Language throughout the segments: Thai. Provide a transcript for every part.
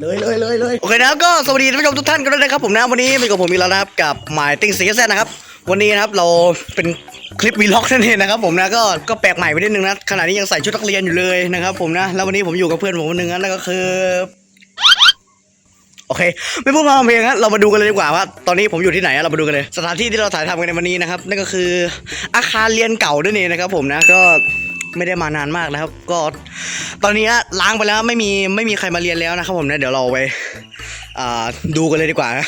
เลยเลยเลยเลยโอเคนะครับก็สวัสดีท่านผู้ชมทุกท่านกันด้วยนะครับผมนะวันนี้มีกับผมอีกแล้วนะครับกับหมายติ้งซีแซนะครับ วันนี้นะครับเราเป็นคลิปวีล็อกนั่นเองนะครับผมนะก็ก็แปลกใหม่ไปนิดนึงนะขณะนี้ยังใส่ชุดนักเรียนอยู่เลยนะครับผมนะแล้ววันนี้ผมอยู่กับเพื่อนผมคนหนึ่งนะนั่นก็คือโอเค ไม่พูดมาเพลงนะเรามาดูกันเลยดีกว่าว่าตอนนี้ผมอยู่ที่ไหนเรามาดูกันเลย สถานที่ที่เราถ่ายทำกันในวันนี้นะครับนั่นก็คืออาคารเรียนเก่านั่นเองนะครับผมนะก็ ไม่ได้มานานมากนะครับ ก็ตอนนี้ล้างไปแล้วไม่มีไม่มีใครมาเรียนแล้วนะครับผมนะเดี๋ยวเราไปอ่าดูกันเลยดีกว่านะ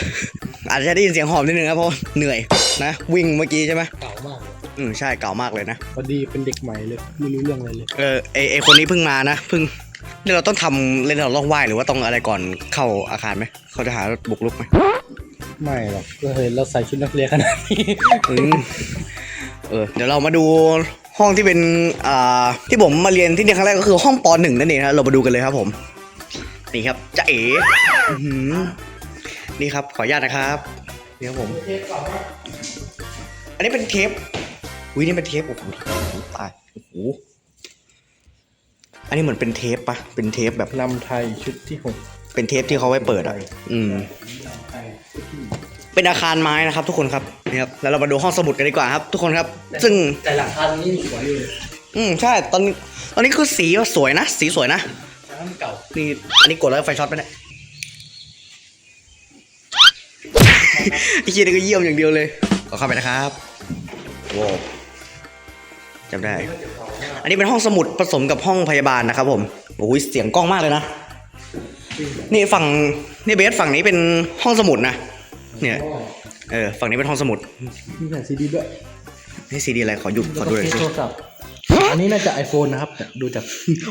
อาจจะได้ยินเสียงหอบนิดนึงนะเพราะเหนื่อยนะวิ่งเมื่อกี้ใช่ไหมเก่ามากเลยอืมใช่เก่ามากเลยนะพอดีเป็นเด็กใหม่เลยไม่รู้เรื่องอะไรเลยเออไอไอคนนี้เพิ่งมานะเพิ่งนี่เราต้องทำเล่นเราต้องไหว้หรือว่าต้องอะไรก่อนเข้าอาคารไหมเขาจะหาบุกรุกไหมไม่หรอกก็เห็นเราใส่ชุดนักเรียนขนาดนี้อืมเออเดี๋ยวเรามาดู ห้องที่เป็นอ่าที่ผมมาเรียนที่นี่ครั้งแรกก็คือห้องปหนึ่งนั่นเองนะเรามาดูกันเลยครับผม นี่ครับจะเอ๋อื้อหือนี่ครับขออนุญาตนะครับนี่ครับผม อันนี้เป็นเทปวินี่เป็นเทปโอ้โหตายโอ้โหอันนี้เหมือนเป็นเทปปะเป็นเทปแบบลำไทยชุดที่หกเป็นเทปที่เขาไว้เปิดอะ อืม เป็นอาคารไม้นะครับ ทุกคนครับนี่ครับแล้วเรามาดูห้องสมุดกันดีกว่าครับ ทุกคนครับ ซึ่งแต่หลังคานี้สวยเลยอืมใช่ตอนนี้ตอนนี้คือสีสวยนะสีสวยนะน้ำเก่านี่อันนี้กดแล้วไฟช็อตไปเนี่ยไอ้เชียนี่ก็เยี่ยมอย่างเดียวเลยขอเข้าไปนะครับโว้วจำได้ อันนี้เป็นห้องสมุดผสมกับห้องพยาบาลนะครับ ผมโอ้ยเสียงกล้องมากเลยนะนี่ฝั่งนี่เบสฝั่งนี้เป็นห้องสมุดนะ เนี่ย เออ ฝั่งนี้เป็นห้องสมุด มีแผ่นซีดีด้วยนี่ซีดีอะไรขอหยุดขอดูหน่อยแล้วก็สิโทรศัพท์อันนี้น่าจะ iPhone นะครับแต่ดูจาก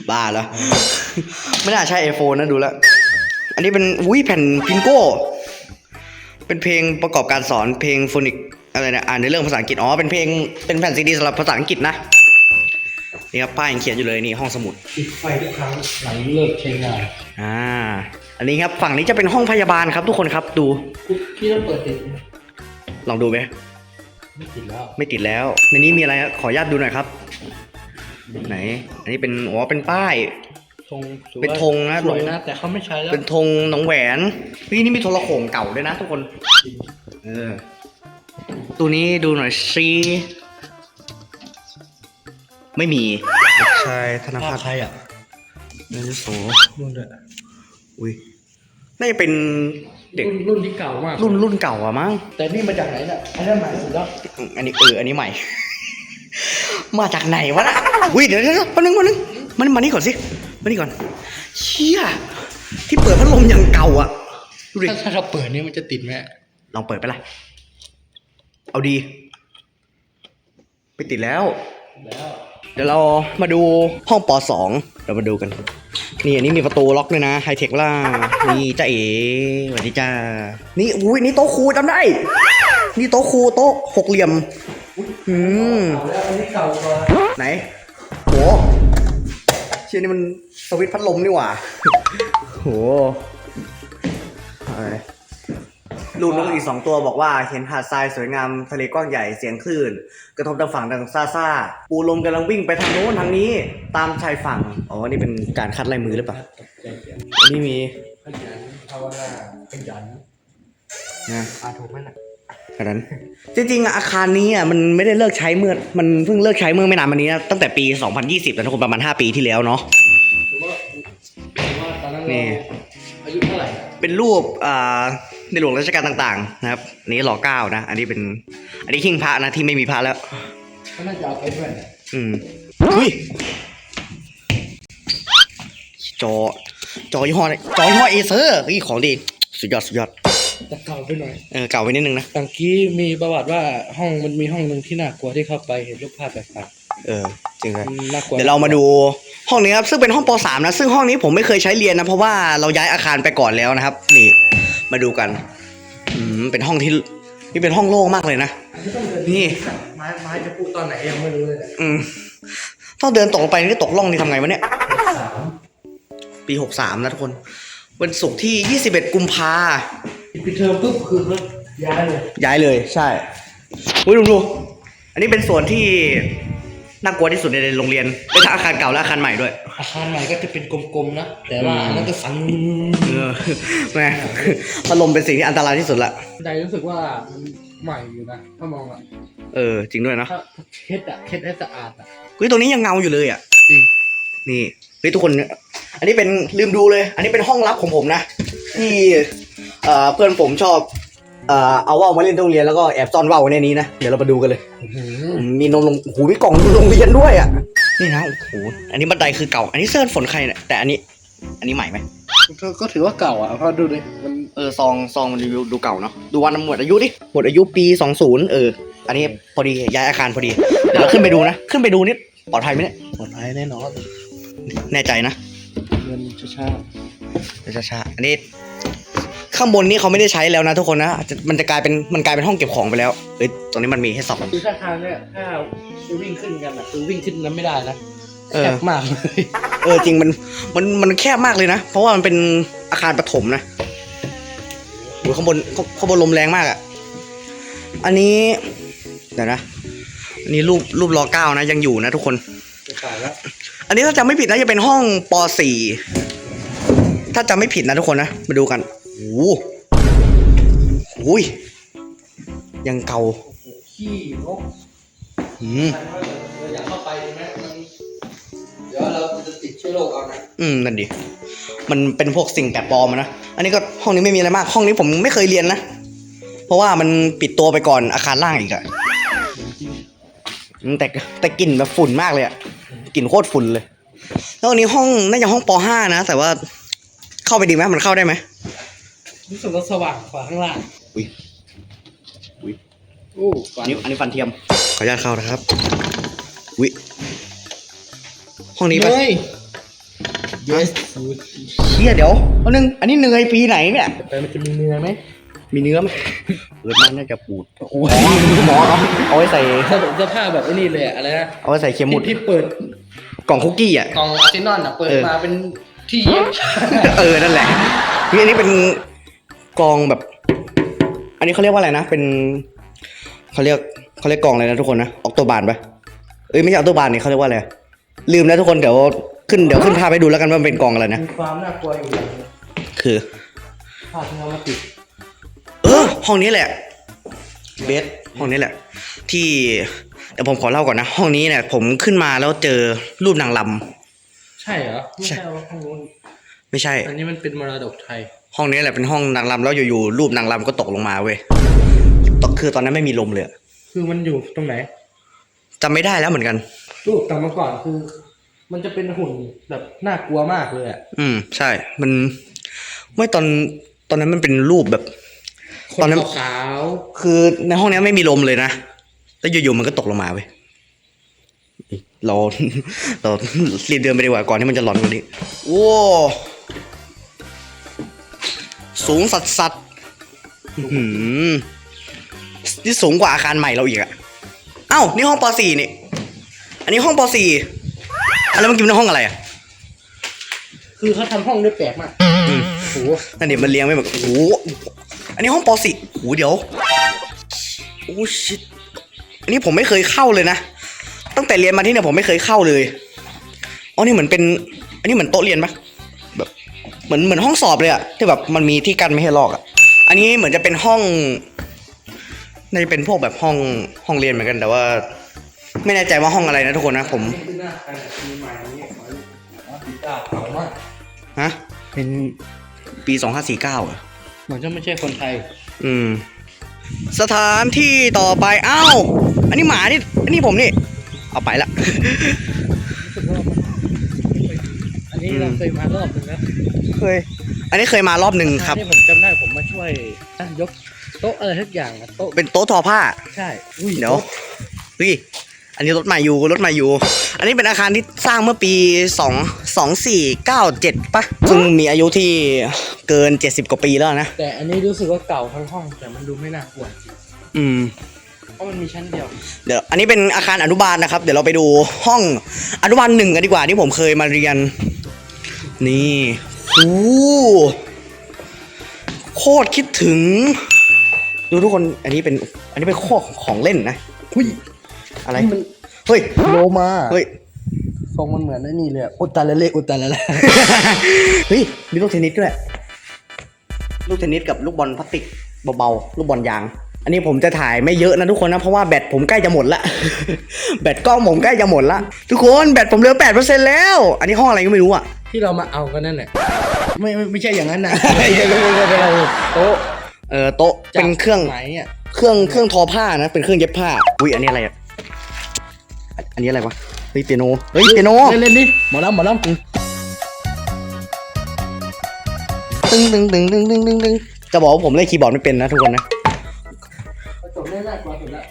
บ้าแล้ว ไม่น่าใช่ไอโฟนนะดูแล้ว อันนี้เป็นอุ้ยแผ่นพิงโก้ เป็นเพลงประกอบการสอนเพลงโฟนิกอะไรนะอ่านในเรื่องภาษาอังกฤษ อ๋อ เป็นเพลง เป็นแผ่นซีดีสำหรับภาษาอังกฤษนะ นี่ครับป้ายยังเขียนอยู่เลยนี่ห้องสมุด ปิดไฟทุกครั้งหลังเลิกใช้งาน อ่า อันนี้ครับฝั่งนี้จะเป็นห้องพยาบาลครับทุกคนครับดู พี่ต้องเปิดติดไหมลองดูไหมไม่ติดแล้วไม่ติดแล้ว ในนี้มีอะไรครับขออนุญาตดูหน่อยครับ ไหน อันนี้เป็นอ๋อเป็นป้าย ธงถือว่าเป็นธงนะ สวยนะ แต่เขาไม่ใช้แล้วเป็นธงหนองแหวนเฮ้ยนี่มีโทรโข่งเก่าด้วยนะทุกคนเออตัวนี้ดูหน่อยสิไม่มี ใช่ธนภาพัพฒน์ใครอะเนยโสรุ่นด้วย อุ้ยน่าจะเป็นเด็กรุ่นรุ่นที่เก่ามาก รุ่นรุ่นเก่าอะมั้งแต่นี่มาจากไหนน่ะอันนั้นใหม่สุดแล้วอืมอันนี้เอออันนี้ใหม่ มาจากไหนวะนะอุ้ยเดี๋ยวเดี๋ยวเดี๋ยวมาหนึ่งมาหนึ่งมานี่มานี่ก่อนสิมานี่ก่อนเชี่ยที่เปิดพัดลมอย่างเก่าอะดูดิถ้าถ้าเราเปิดนี่มันจะติดไหมลองเปิดไปละเอาดี ไปติดแล้วแล้ว เดี๋ยวเรามาดูห้องป .2 เรามาดูกัน นี่อันนี้มีประตูล็อกด้วยนะไฮเทคล่านี่จ้าเอ๋สวัสดีจ้า นี่อุ้ยนี่โต๊ะครูจำได้ นี่โต๊ะครูโต๊ะหกเหลี่ยมอืมแล้วอันนี้เก่ากว่าไหนโหเชี่ยนี่มันสวิตช์พัดลมนี่หว่าโหอะไร ลูกนกอีกสองตัวบอกว่าเห็นหาดทรายสวยงามทะเลกว้างใหญ่เสียงคลื่น กระทบทางฝั่งดังซ่าซ่าปูลมกำลังวิ่งไปทางโน้นทางนี้ตามชายฝั่งอ๋อนี่เป็นการคัดลายมือหรือเปล่าอันนี้มีขยันภาวนาขยันนะอาถูกไหมน่ะขนาดนั้นจริงๆอาคารนี้อะมันไม่ได้เลิกใช้เมื่อมันเพิ่งเลิกใช้เมื่อไม่นานมานี้นะตั้งแต่ปี 2020แล้วทุกคนประมาณ 5 ปีที่แล้วเนาะถือว่าถือว่าตอนนั้นนี่เราอายุเท่าไหร่อะเป็นรูปอ่า ในหลวงรัชกาลต่างๆนะครับอันนี้รอเก้านะ อันนี้เป็น อันนี้หิ้งพระนะที่ไม่มีพระแล้ว ก็น่าจะเอาไปด้วยอืมอุ้ยจอ จอยี่ห้ออะไรจอยี่ห้อเอเซอร์เฮ้ยของดีสุดยอดสุดยอดแต่เก่าไปหน่อยเออเก่าไปนิดนึงนะตังกี้มีประวัติว่าห้องมันมีห้องหนึ่งที่น่ากลัวที่เข้าไปเห็นรูปภาพแปลกเออจริงเลยๆมันน่ากลัวเดี๋ยวเรามาดูห้องนี้ครับ ซึ่งเป็นห้องป .3 นะ ซึ่งห้องนี้ผมไม่เคยใช้เรียนนะ เพราะว่าเราย้ายอาคารไปก่อนแล้วนะครับ นี่ มาดูกัน อืมเป็นห้องที่นี่เป็นห้องโล่งมากเลยนะ นี่ ไม้ไม้จะพูดตอนไหนยังไม่รู้เลยอืมต้องเดินตกลงไปนี่ตกล่องนี่ทำไงวะเนี่ย สามปี63นะทุกคน วันศุกร์ที่21กุมภาปิดเทอมปุ๊บคือเขาย้ายเลยย้ายเลย ใช่อุ้ยดูดูอันนี้เป็นส่วนที่ น่ากลัวที่สุดในโรงเรียนเป็นทั้งอาคารเก่าและอาคารใหม่ด้วย อาคารใหม่ก็จะเป็นกลมๆนะ แต่ว่าอันนั้นก็สั่นเออแม่พัดลมเป็นสิ่งที่อันตรายที่สุดละใดรู้สึกว่ามันใหม่อยู่นะถ้ามองอะเออ จริงด้วยเนอะถ้าเช็ดอะเช็ดให้สะอาดอะเฮ้ยตรงนี้ยังเงาอยู่เลยอะจริงนี่เฮ้ยทุกคน อันนี้เป็นลืมดูเลย อันนี้เป็นห้องลับของผมนะที่เอ่อเพื่อนผมชอบ เอ่อเอาว่าวมาเล่นที่โรงเรียนแล้วก็แอบซ่อนว่าวไว้ในนี้นะ เดี๋ยวเรามาดูกันเลยอื้อหือมีนมลงหูมีกล่องโรงเรียนด้วยอะ นี่นะโอ้โหอันนี้บันไดคือเก่า อันนี้เสื้อฝนใครเนี่ยแต่อันนี้ อันนี้ใหม่ไหมก็ก็ถือว่าเก่าอะเพราะดูดิมันเออซองซองมันรีวิวดูเก่าเนาะดูวันหมดอายุดิหมดอายุปีสองศูนย์เอออันนี้พอดีย้ายอาคารพอดีเดี๋ยวเราขึ้นไปดูนะ ขึ้นไปดูนี่ปลอดภัยไหมเนี่ยปลอดภัยแน่นอนแน่ใจนะเงินช้าเดี๋ยวช้าๆอันนี้ ข้างบนนี้เขาไม่ได้ใช้แล้วนะทุกคนนะจะมันจะกลายเป็นมันกลายเป็นห้องเก็บของไปแล้วเอ้ยตรงนี้มันมีให้สองๆคือถ้าทางเนี่ยถ้าจะวิ่งขึ้นกันอะคือวิ่งขึ้นนั้นไม่ได้นะเออ แคบมากเลยเออจริงมันมันมันแคบมากเลยนะ เพราะว่ามันเป็นอาคารปฐมนะโอ้ยข้างบนข้างข้างบนลมแรงมากอะ่ะ อันนี้เดี๋ยวนะอันนี้รูปรูปรอเก้านะยังอยู่นะทุกคน จะขายแล้วอันนี้ถ้าจำไม่ผิดนะจะเป็นห้องป .4 ถ้าจำไม่ผิดนะทุกคนนะมาดูกัน โอ้โหโอ้ยยังเก่าขี้นกอืมเราอยากเข้าไปใช่ไหมมันเดี๋ยวเราจะติดเชื้อโรคเอานะอืมนั่นดิมันเป็นพวกสิ่งแปลกปลอมอะนะอันนี้ก็ห้องนี้ไม่มีอะไรมาก ห้องนี้ผมไม่เคยเรียนนะเพราะว่ามันปิดตัวไปก่อนอาคารล่างอีกอะอืมแต่แต่กลิ่นแบบฝุ่นมากเลยอะกลิ่นโคตรฝุ่นเลย แล้วอันนี้ห้องน่าจะห้องป .5 นะแต่ว่าเข้าไปดีไหมมันเข้าได้ไหม รู้สึกว่าสว่างกว่าข้างล่างอุ๊ยอุ๊ยโอ้อันนี้อันนี้ฟันเทียม ขออนุญาตเข้านะครับวิห้องนี้ปะเนย yes เชี่ยเดี๋ยวอันนึงอันนี้เนยปีไหนเนี่ย แต่มันจะมีเนื้อไหมมีเนื้อไหมเกิดมันน่าจะปูดโอ้ยหมอเอาเอาไว้ใส่ถ้าแบบเสื้อผ้าแบบไอ้นี่เลยอะอะไรนะ เอาไว้ใส่เค็มหมุดที่ที่เปิดกล่องคุกกี้อะ กล่องอาร์เซนอลอะเปิดเออมาเป็นที่เย็บเออ นั่นแหละนี่อันนี้เป็น กองแบบ อันนี้เขาเรียกว่าอะไรนะ เป็นเขาเรียกเขาเรียกกองอะไรนะทุกคนนะออกตัวบานปะเอ้ยไม่ใช่ออกตัวบานนี่เขาเรียกว่าอะไรลืมแล้วทุกคนเดี๋ยวขึ้นเดี๋ยวขึ้นภาพให้ดูแล้วกันว่ามันเป็นกองอะไรนะมีความน่ากลัวอยู่อย่างหนึ่งคือภาพที่เรามาติดเออห้องนี้แหละเบสห้องนี้แหละ ที่เดี๋ยวผมขอเล่าก่อนนะ ห้องนี้เนี่ยผมขึ้นมาแล้วเจอรูปนางลำ ใช่เหรอไม่ใช่ใช่ว่าข้างนู้นไม่ใช่ อันนี้มันเป็นมรดกไทย ห้องนี้แหละเป็นห้องนางรำแล้วอยู่ๆรูปนางรำก็ตกลงมาเว้ยตกคือตอนนั้นไม่มีลมเลยอะคือมันอยู่ตรงไหน จำไม่ได้แล้วเหมือนกัน รูปกลับมาก่อนคือ มันจะเป็นหุ่นแบบน่ากลัวมากเลยอะอืม ใช่ มันไม่ตอนตอนนั้นมันเป็นรูปแบบ คตอนนนั้น ขาวคือในห้องนี้ไม่มีลมเลยนะแล้วอยู่ๆมันก็ตกลงมาเว้ยเรา เรารีบเดินไปดีกว่าก่อนที่มันจะหลอนกว่านี้โว้ สูงสัดสัดอื้อหือนี่สูงกว่าอาคารใหม่เราอีกอะเอ้า นี่ห้องป .4 นี่ อันนี้ห้องป .4 อะไรเมื่อกี้มันห้องอะไรอะๆคือเขาทำห้องได้แปลกมากอืมโอ้โหนั่นเดี๋ยวมันเลี้ยงไม่แบบโอ้โหอันนี้ห้องป .4 โอ้โหเดี๋ยว โอ้ชิตอันนี้ผมไม่เคยเข้าเลยนะ ตั้งแต่เรียนมาที่เนี่ยผมไม่เคยเข้าเลย อ๋อ นี่เหมือนเป็น อันนี้เหมือนโต๊ะเรียนปะแบบ เหมือนเหมือนห้องสอบเลยอะที่แบบมันมีที่กั้นไม่ให้ลอกอะอันนี้เหมือนจะเป็นห้องน่าจะเป็นพวกแบบห้องห้องเรียนเหมือนกัน แต่ว่า ไม่แน่ใจว่าห้องอะไรนะทุกคนนะผมนี่คือหน้าการปีใหม่นี่ขอขอติดตาเผามากฮะเป็นปีสองห้าสี่เก้าอะเหมือนจะไม่ใช่คนไทย อืม สถานที่ต่อไปอ้าวอันนี้หมานี่อันนี้ผมนี่ เอาไปละรู้สึกว่าอั นนี้เราเคยมารอบหนึงนะเคย อันนี้เคยมารอบหนึ่งครับ ที่ผมจำได้ผมมาช่วยอะยกโต๊ะอะไรทุกอย่างอะโต๊ะเป็นโต๊ะทอผ้า ใช่อุ้ยเดี๋ยวเฮ้ยอันนี้รถใหม่อยู่รถใหม่อยู่ อันนี้เป็นอาคารที่สร้างเมื่อปีสองสองสี่เก้าเจ็ดปะซึ่งมีอายุที่เกินเจ็ดสิบกว่าปีแล้วนะ แต่อันนี้รู้สึกว่าเก่าทั้งห้อง แต่มันดูไม่น่ากลัวอืม เพราะมันมีชั้นเดียว เดี๋ยวอันนี้เป็นอาคารอนุบาลนะครับ เดี๋ยวเราไปดูห้องอนุบาลหนึ่งกันดีกว่าที่ผมเคยมาเรียน นี่โอ้โคตรคิดถึง ดูทุกคน อันนี้เป็น อันนี้เป็นข้อของเล่นนะอุ้ยอะไรนี่มันเฮ้ย โลมาเฮ้ย ทรงมันเหมือนไอ้นี่เลยอะอุตตาละเละอุตตาละละเฮ้ย มีลูกเทนนิสด้วย ลูกเทนนิสกับลูกบอลพลาสติกเบาๆ ลูกบอลยาง อันนี้ผมจะถ่ายไม่เยอะนะทุกคนนะ เพราะว่าแบตผมใกล้จะหมดละ แบตกล้องผมใกล้จะหมดละ ทุกคนแบตผมเหลือแปดเปอร์เซ็นแล้ว อันนี้ห้องอะไรก็ไม่รู้อะ ที่เรามาเอากันนั่นแหละไม่ไม่ไม่ใช่อย่างนั้นนะ โต๊ะเออโต๊ะเป็นเครื่องไหนอะเครื่องเครื่องทอผ้านะ เป็นเครื่องเย็บผ้า อุ้ยอันนี้อะไรอะ อันนี้อะไรวะ เฮ้ยเปียโน เฮ้ยเปียโน เล่นเล่นดิหมอลำหมอลำตึงตึงตึงตึงตึงตึงตึงจะบอกว่าผมเล่นคีย์บอร์ดไม่เป็นนะทุกคนนะ จบได้น่ากลัวสุดละ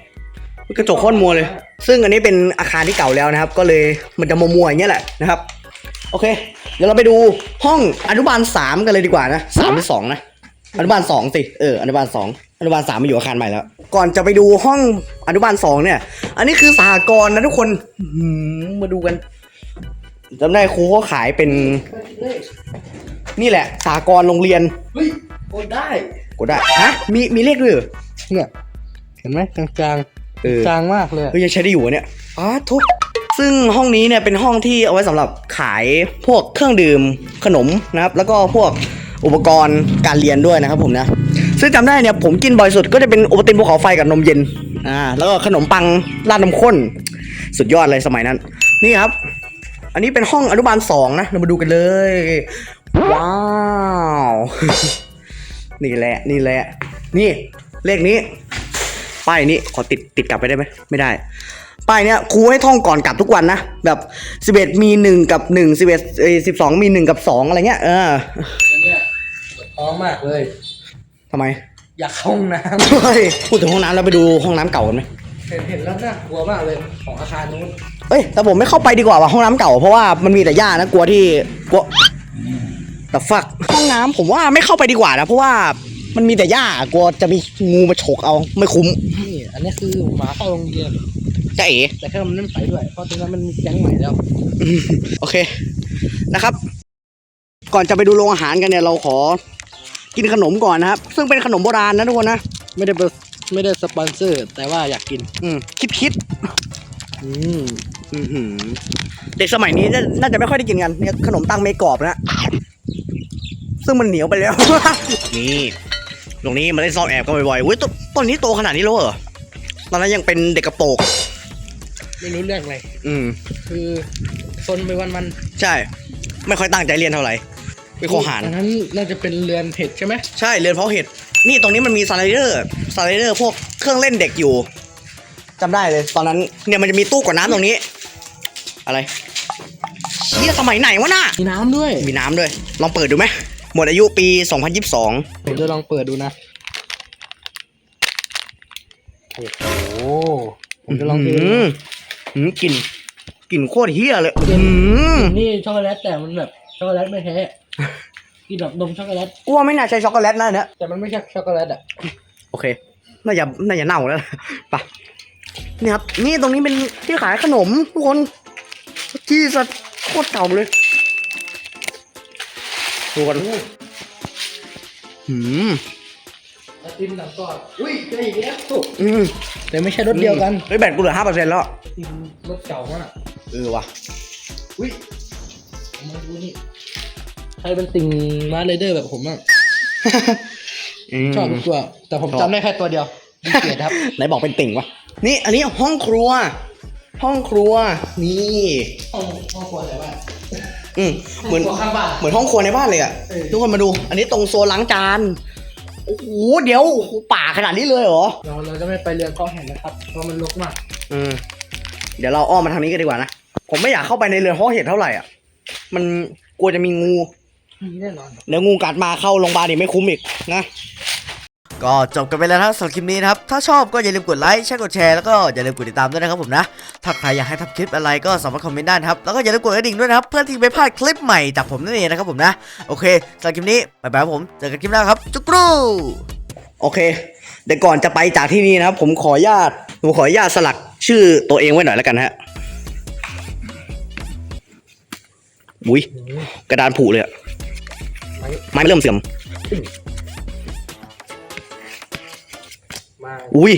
กระจกโค่อนมัวเลย ซึ่งอันนี้เป็นอาคารที่เก่าแล้วนะครับ ก็เลยมันจะมัวๆอย่างเงี้ยแหละนะครับ โอเค เดี๋ยวเราไปดูห้องอนุบาลสามกันเลยดีกว่านะสามหรือสองนะ อนุบาลสองสิ เออ อนุบาลสองอนุบาลสามมาอยู่อาคารใหม่แล้ว ก่อนจะไปดูห้องอนุบาลสองเนี่ย อันนี้คือสหกรณ์นะทุกคนอื้อหือมาดูกันจำได้ครูเขาขายเป็น นี่แหละสหกรณ์โรงเรียน เฮ้ยโอนได้ กดได้ ฮะ มีมีเลขด้วยเหรอเนี่ยเห็นไหมกลางกลางเออจางมากเลยอะเฮ้ยยังใช้ได้อยู่อะเนี่ยอ้าทุกซึ่งห้องนี้เนี่ยเป็นห้องที่เอาไว้สำหรับขายพวกเครื่องดื่มขนมนะครับ แล้วก็พวกอุปกรณ์การเรียนด้วยนะครับผมนะ ซึ่งจำได้เนี่ยผมกินบ่อยสุดก็จะเป็นโอวัลตินภูเขาไฟกับนมเย็น อ่า แล้วก็ขนมปังราดนมข้น สุดยอดเลยสมัยนั้น นี่ครับ อันนี้เป็นห้องอนุบาลสองนะ เรามาดูกันเลย ว้าว นี่แหละ นี่แหละ นี่ เลขนี้ ป้ายนี้ขอติดติดกลับไปได้ไหมไม่ได้ป้ายเนี้ยครูให้ท่องก่อนกลับทุกวันนะแบบสิบเอ็ดมีหนึ่งกับหนึ่งสิบเอ็ดสิบสองมีหนึ่งกับสองอะไรเงี้ยเอออันเนี่ยปวดท้องมากเลยทำไม อยากเข้าห้องน้เฮ้ยพูดถึงห้องน้ำแล้วไปดูห้องน้ำเก่ากันไหมำเห็นเห็นแล้วน่ากลัวมากเลยของอาคารนู้นเอ้ยแต่ผมไม่เข้าไปดีกว่าว่ะห้องน้ำเก่าเพราะว่ามันมีแต่หญ้านะกลัวที่กลัวแต่ฟักห้องน้ำผมว่าไม่เข้าไปดีกว่านะเพราะว่า มันมีแต่หญ้ากลัวจะมีงูมาฉกเอาไม่คุ้มนี่อันนี้คือหมาเข้าโรงเรียนจะเอ๋แต่แค่มันไม่ไปด้วย เพราะตรงนั้นมันมีแก๊งใหม่แล้ว โอเคนะครับ ก่อนจะไปดูโรงอาหารกันเนี่ยเราขอกินขนมก่อนนะครับ ซึ่งเป็นขนมโบราณนะทุกคนนะ ไม่ได้เบอร์ไม่ได้สปอนเซอร์ แต่ว่าอยากกิน อืมคิดคิดอืมอื้อหือเด็กสมัยนี้น่าน่าจะไม่ค่อยได้กินกันเนี่ยขนมตังเมกรอบนะ ซึ่งมันเหนียวไปแล้ว นี่ ตรงนี้มาเล่นซ่อนแอบกันบ่อยๆเว้ยตนต้นนี้โตขนาดนี้แล้วเหรอ ตอนนั้นยังเป็นเด็กกระโปรงไม่รู้เรื่องเลยอืม คือซนไปวันมันใช่ ไม่ค่อยตั้งใจเรียนเท่าไหร่เป็นโคหาร อันนั้นน่าจะเป็นเรือนเห็ดใช่ไหมใช่เรียนเพราะเห็ด นี่ตรงนี้มันมีสไลเดอร์สไลเดอร์พวกเครื่องเล่นเด็กอยู่จำได้เลย ตอนนั้นเนี่ยมันจะมีตู้กดน้ำตรงนี้ อะไรเชี่ยสมัยไหนวะน่ะ มีน้ำด้วย มีน้ำด้วย ลองเปิดดูไหม หมดอายุปี 2022 ผมจะลองเปิดดูนะ โอ้โห ผมจะลองเทหืมหืมกลิ่นกลิ่นโคตรเฮี้ยเลย อืมนี่ช็อกโกแลตแต่มันแบบช็อกโกแลตไม่แท้กินแบบนมช็อกโกแลต กลัวไม่น่าใช่ช็อกโกแลตนะเนี่ยแต่มันไม่ใช่ช็อกโกแลตอะ โอเค น่าจะน่าจะเน่าแล้วไปะนี่ครับ นี่ตรงนี้เป็นที่ขายขนมทุกคนที่สัตว์โคตรเก่าเลย ดูกันหืมไอติมหนังกรอบอุ้ยเจออีกแล้วอืมแต่ไม่ใช่รถเดียวกันเฮ้ยแบตกูเหลือห้าเปอร์เซ็นต์แล้วไอติมรถเก่ามากเออว่ะอุ้ยผมมาดูนี่ใครเป็นติ่งมาเลเดอร์แบบผมอะมชอบทุกตัว แต่ผมชอบจำได้แค่ตัวเดียวดีเกียรติครับไหนบอกเป็นติ่งวะนี่ อันนี้ห้องครัว ห้องครัวนี่ห้องห้องครัวอะไรบ้าง อืมเหมือน ครัวข้างบ้าน เหมือนห้องครัวในบ้านเลยอะเออ ทุกคนมาดู อันนี้ตรงโซนล้างจานโอ้โหเดี๋ยวโอ้โหป่าขนาดนี้เลยเหรอเราเราจะไม่ไปเรือนข้อแห่งนะครับ เพราะมันรกมาก อืมเดี๋ยวเราอ้อมมาทางนี้กันดีกว่านะผมไม่อยากเข้าไปในเรือนเพราะเห็ดเท่าไหร่อะมันกลัวจะมีงูแน่นอน เดี๋ยวงูกัดมาเข้าโรงพยาบาลอีกไม่คุ้มอีกนะ ก็จบกันไปแล้วนะครับสำหรับคลิปนี้นะครับ ถ้าชอบก็อย่าลืมกดไลค์แชร์กดแชร์แล้วก็อย่าลืมกดติดตามด้วยนะครับผมนะ ถ้าใครอยากให้ทำคลิปอะไรก็สามารถคอมเมนต์ได้นะครับ แล้วก็อย่าลืมกดกระดิ่งด้วยนะครับ เพื่อที่ไม่พลาดคลิปใหม่จากผมนั่นเองนะครับผมนะ โอเคสำหรับคลิปนี้บ๊ายบายครับผม เจอกันคลิปหน้าครับ จุกรูโอเค เดี๋ยวก่อนจะไปจากที่นี่นะครับ ผมขออนุญาตผมขออนุญาตสลักชื่อตัวเองไว้หน่อยแล้วกันฮะ อุ้ยกระดานผุเลยอะไม้ไม้เริ่มเสื่อม มาอุ้ย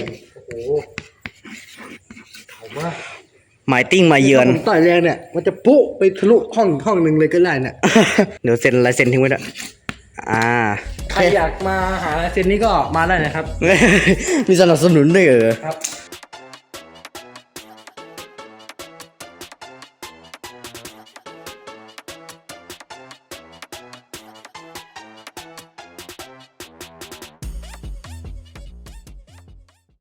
โอ้โหเก่ามากหมายติ้งมาเยือน ถ้าผมต่อยแรงเนี่ย มันจะปุ๊ไปทะลุห้องห้องหนึ่งเลยก็ได้เนี่ยเดี๋ยวเซ็นลายเซ็นทิ้งไว้ด้วยอ่า ใครอยากมาหาลายเซ็นนี้ก็มาได้นะครับ มีสนับสนุนด้วยเหรอครับ